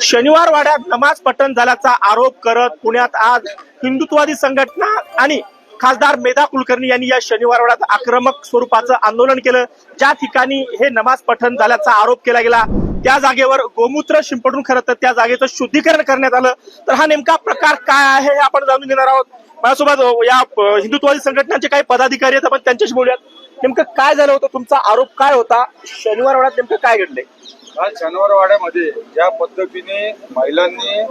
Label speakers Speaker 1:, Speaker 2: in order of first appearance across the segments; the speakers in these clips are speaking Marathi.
Speaker 1: शनिवार वाड्यात नमाज पठण झाल्याचा आरोप करत पुण्यात आज हिंदुत्ववादी संघटना आणि खासदार मेधा कुलकर्णी यांनी या शनिवार वाड्यात आक्रमक स्वरूपाचं आंदोलन केलं. ज्या ठिकाणी हे नमाज पठण झाल्याचा आरोप केला गेला त्या जागेवर गोमूत्र शिंपडून खरं तर त्या जागेचं शुद्धीकरण करण्यात आलं. तर हा नेमका प्रकार काय आहे हे आपण जाणून घेणार आहोत. माझ्यासोबत या हिंदुत्ववादी संघटनांचे काही पदाधिकारी आहेत आपण त्यांच्याशी बोलूयात. नेमकं काय झालं होतं? तुमचा आरोप काय होता? शनिवार वाड्यात नेमकं काय घडलंय?
Speaker 2: आज शनिवारवाड्यामध्ये ज्या पद्धतीने महिलांनी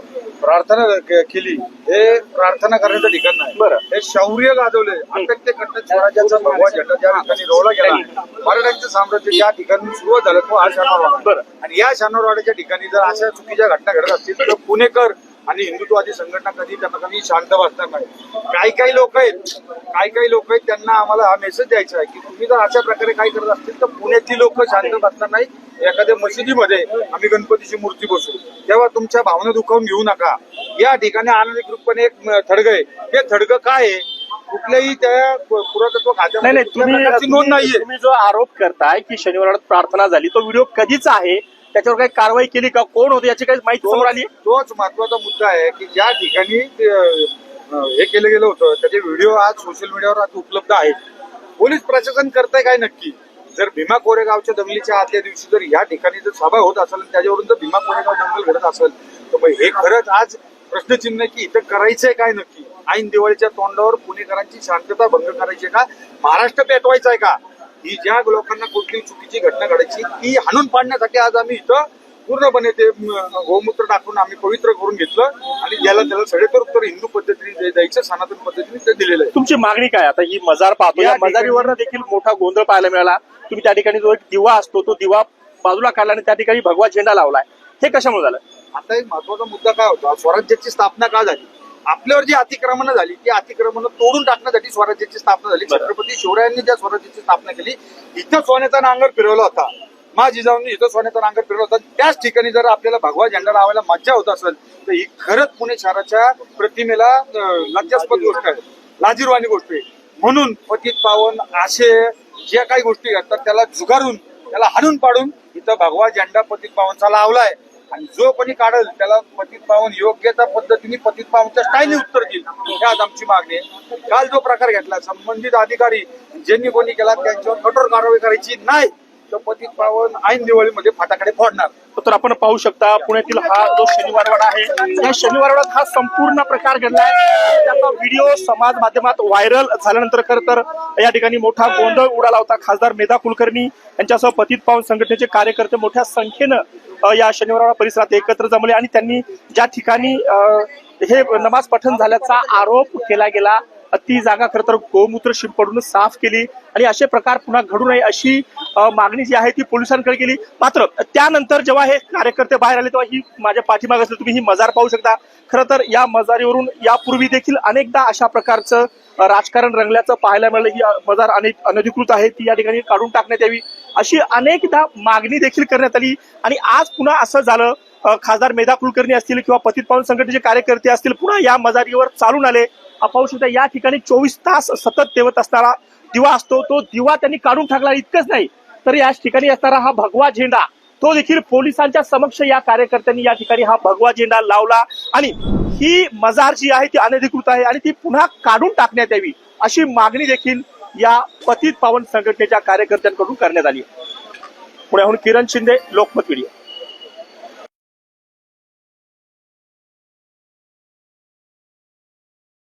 Speaker 2: प्रार्थना केली हे प्रार्थना करण्याचं ठिकाण नाही.
Speaker 1: बरं.
Speaker 2: हे शौर्य गाजवले. अत्यंत कट्टर स्वराज्याचा भगवा झेंडा ज्या ठिकाणी रोवला गेला मराठ्यांचं साम्राज्य ज्या ठिकाणी सुरुवात झालं तो हा शनिवारवाडा
Speaker 1: बरं.
Speaker 2: आणि या शनिवारवाड्याच्या ठिकाणी जर अशा चुकीच्या घटना घडत असतील तर पुणेकर आणि हिंदुत्ववादी संघटना कधी त्यांना कधी शांत बसणार नाही. काही काही लोक आहेत काही काही लोक आहेत त्यांना आम्हाला हा मेसेज द्यायचा आहे की तुम्ही जर अशा प्रकारे काही करत असतील तर पुण्यातील लोक शांत बसणार नाही एखाद्या मशिदीमध्ये आम्ही गणपतीची मूर्ती बसू तेव्हा तुमच्या भावना दुखावून घेऊ नका. या ठिकाणी अनधिकृतपणे एक थडग आहे. ते थडग काय आहे? कुठल्याही त्या पुरातत्व प्रकारची नोंद नाहीये.
Speaker 1: तुम्ही जो आरोप करताय की शनिवार प्रार्थना झाली तो व्हिडिओ कधीच आहे? त्याच्यावर काही कारवाई केली का? कोण होते याची काही माहिती समोर आली?
Speaker 2: तोच महत्त्वाचा मुद्दा आहे की ज्या ठिकाणी हे केलं गेलं होतं त्याचे व्हिडिओ आज सोशल मीडियावर आज उपलब्ध आहेत. पोलीस प्रशासन करताय काय नक्की? जर भीमा कोरेगावच्या दंगलीच्या आदल्या दिवशी जर या ठिकाणी जर सभा होत असेल आणि त्याच्यावरून जर भीमा कोरेगाव दंगल घडत असेल तर मग हे खरंच आज प्रश्नचिन्ह आहे की इथं करायचंय काय नक्की? ऐन दिवाळीच्या तोंडावर पुणेकरांची शांतता भंग करायची आहे का? महाराष्ट्र पेटवायचा आहे का? ही ज्या लोकांना कुठली चुकीची घटना घडायची ती हाणून पाडण्यासाठी आज आम्ही इथं पूर्णपणे ते गोमूत्र टाकून आम्ही पवित्र करून घेतलं आणि ज्याला त्याला सडेतर उत्तर हिंदू पद्धतीने जे द्यायचं सनातन पद्धतीने ते दिलेलं आहे.
Speaker 1: तुमची मागणी काय? आता ही मजार पाहतो.
Speaker 2: या
Speaker 1: मजारीवर देखील मोठा गोंधळ पाहायला मिळाला. तुम्ही त्या ठिकाणी जो एक दिवा असतो तो दिवा बाजूला काढला आणि त्या ठिकाणी भगवा झेंडा लावलाय. हे कशामुळे झालं?
Speaker 2: आता एक महत्त्वाचा मुद्दा काय होता? स्वराज्याची स्थापना का झाली? आपल्यावर जी अतिक्रमणं झाली ती अतिक्रमणं तोडून टाकण्यासाठी स्वराज्याची स्थापना झाली. छत्रपती शिवरायांनी ज्या स्वराज्याची स्थापना केली इथं सोन्याचा नांगर फिरवला होता. माझी जाऊन इथं सोन्याचा नांगर फिरला होता. त्याच ठिकाणी जर आपल्याला भगवा झेंडा लावायला मज्जा होत असेल तर ही खरंच पुणे शहराच्या प्रतिमेला लज्जास्पद गोष्ट आहे. लाजीरवाणी गोष्ट आहे. म्हणून पतित पावन असे ज्या काही गोष्टी घडतात त्याला जुगारून त्याला हाणून पाडून इथं भगवा झेंडा पतित पावनचा लावलाय. आणि जो कोणी काढल त्याला पतित पावन योग्य त्या पद्धतीने पतित पावनच्या स्टाईलने उत्तर देईल. ही आज आमची मागणी आहे. काल जो प्रकार घेतला संबंधित अधिकारी ज्यांनी कोणी केला त्यांच्यावर कठोर कारवाई करायची नाही. तर पतित पावन ऐन दिवाळीमध्ये फाटाकडे फोडणार.
Speaker 1: तर आपण पाहू शकता पुण्यातील हा जो शनिवारवाडा आहे या शनिवारवाड्यात हा संपूर्ण प्रकार घडलाय. त्याचा व्हिडिओ समाज माध्यमात व्हायरल झाल्यानंतर खर तर या ठिकाणी मोठा गोंधळ उडाला होता. खासदार मेधा कुलकर्णी यांच्यासह पतित पावन संघटनेचे कार्यकर्ते मोठ्या संख्येनं या शनिवारवाडा परिसरात एकत्र जमले आणि त्यांनी ज्या ठिकाणी हे नमाज पठण झाल्याचा आरोप केला गेला ती जागा खरं तर गोमूत्र शिंपडून साफ केली आणि असे प्रकार पुन्हा घडू नये अशी मागणी जी आहे ती पोलिसांकडे केली. मात्र त्यानंतर जेव्हा हे कार्यकर्ते बाहेर आले तेव्हा ही माझ्या पाठीमाग असले तुम्ही ही मजार पाहू शकता. खरं तर या मजारीवरून यापूर्वी देखील अनेकदा अशा प्रकारचं राजकारण रंगल्याचं पाहायला मिळालं. ही मजार अनेक अनधिकृत आहे ती या ठिकाणी काढून टाकण्यात यावी अशी अनेकदा मागणी देखील करण्यात आली. आणि आज पुन्हा असं झालं खासदार मेधा कुलकर्णी असतील किंवा पतित पावन संघटनेचे कार्यकर्ते असतील पुन्हा या मजारीवर चालून आले. पाहू शकता या ठिकाणी चोवीस तास सतत तेवत असणारा दिवा असतो. तो दिवा त्यांनी काढून टाकला इतकंच नाही तर या ठिकाणी असणारा हा भगवा झेंडा तो देखील पोलिसांच्या समक्ष या कार्यकर्त्यांनी या ठिकाणी हा भगवा झेंडा लावला. आणि ही मजार जी आहे ती अनधिकृत आहे आणि ती पुन्हा काढून टाकण्यात यावी अशी मागणी देखील या पतित पावन संघटनेच्या कार्यकर्त्यांकडून करण्यात आली पुण्याहून किरण शिंदे लोकमत व्हिडिओ